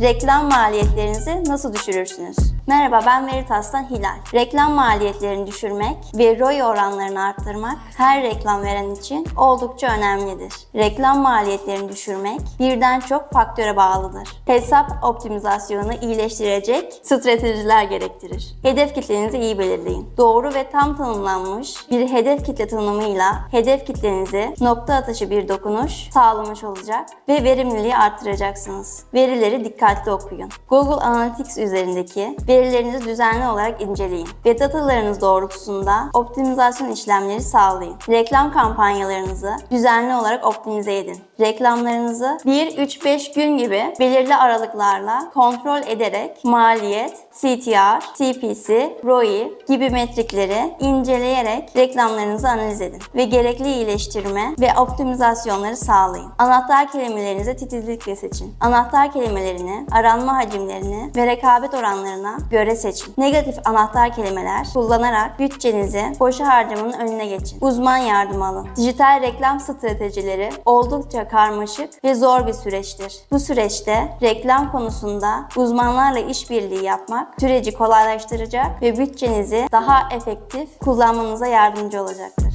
Reklam maliyetlerinizi nasıl düşürürsünüz? Merhaba ben Veritas'tan Hilal. Reklam maliyetlerini düşürmek ve ROI oranlarını arttırmak her reklam veren için oldukça önemlidir. Reklam maliyetlerini düşürmek birden çok faktöre bağlıdır. Hesap optimizasyonu iyileştirecek stratejiler gerektirir. Hedef kitlenizi iyi belirleyin. Doğru ve tam tanımlanmış bir hedef kitle tanımıyla hedef kitlenizi nokta atışı bir dokunuş sağlamış olacak ve verimliliği arttıracaksınız. Verileri dikkatli okuyun. Google Analytics üzerindeki verilerinizi düzenli olarak inceleyin ve datalarınız doğrultusunda optimizasyon işlemleri sağlayın. Reklam kampanyalarınızı düzenli olarak optimize edin. Reklamlarınızı 1-3-5 gün gibi belirli aralıklarla kontrol ederek maliyet, CTR, CPC, ROI gibi metrikleri inceleyerek reklamlarınızı analiz edin ve gerekli iyileştirme ve optimizasyonları sağlayın. Anahtar kelimelerinizi titizlikle seçin. Anahtar kelimelerini, aranma hacimlerini ve rekabet oranlarına göre seçin. Negatif anahtar kelimeler kullanarak bütçenizi boşa harcamanın önüne geçin. Uzman yardımı alın. Dijital reklam stratejileri oldukça karmaşık ve zor bir süreçtir. Bu süreçte reklam konusunda uzmanlarla işbirliği yapmak süreci kolaylaştıracak ve bütçenizi daha efektif kullanmanıza yardımcı olacaktır.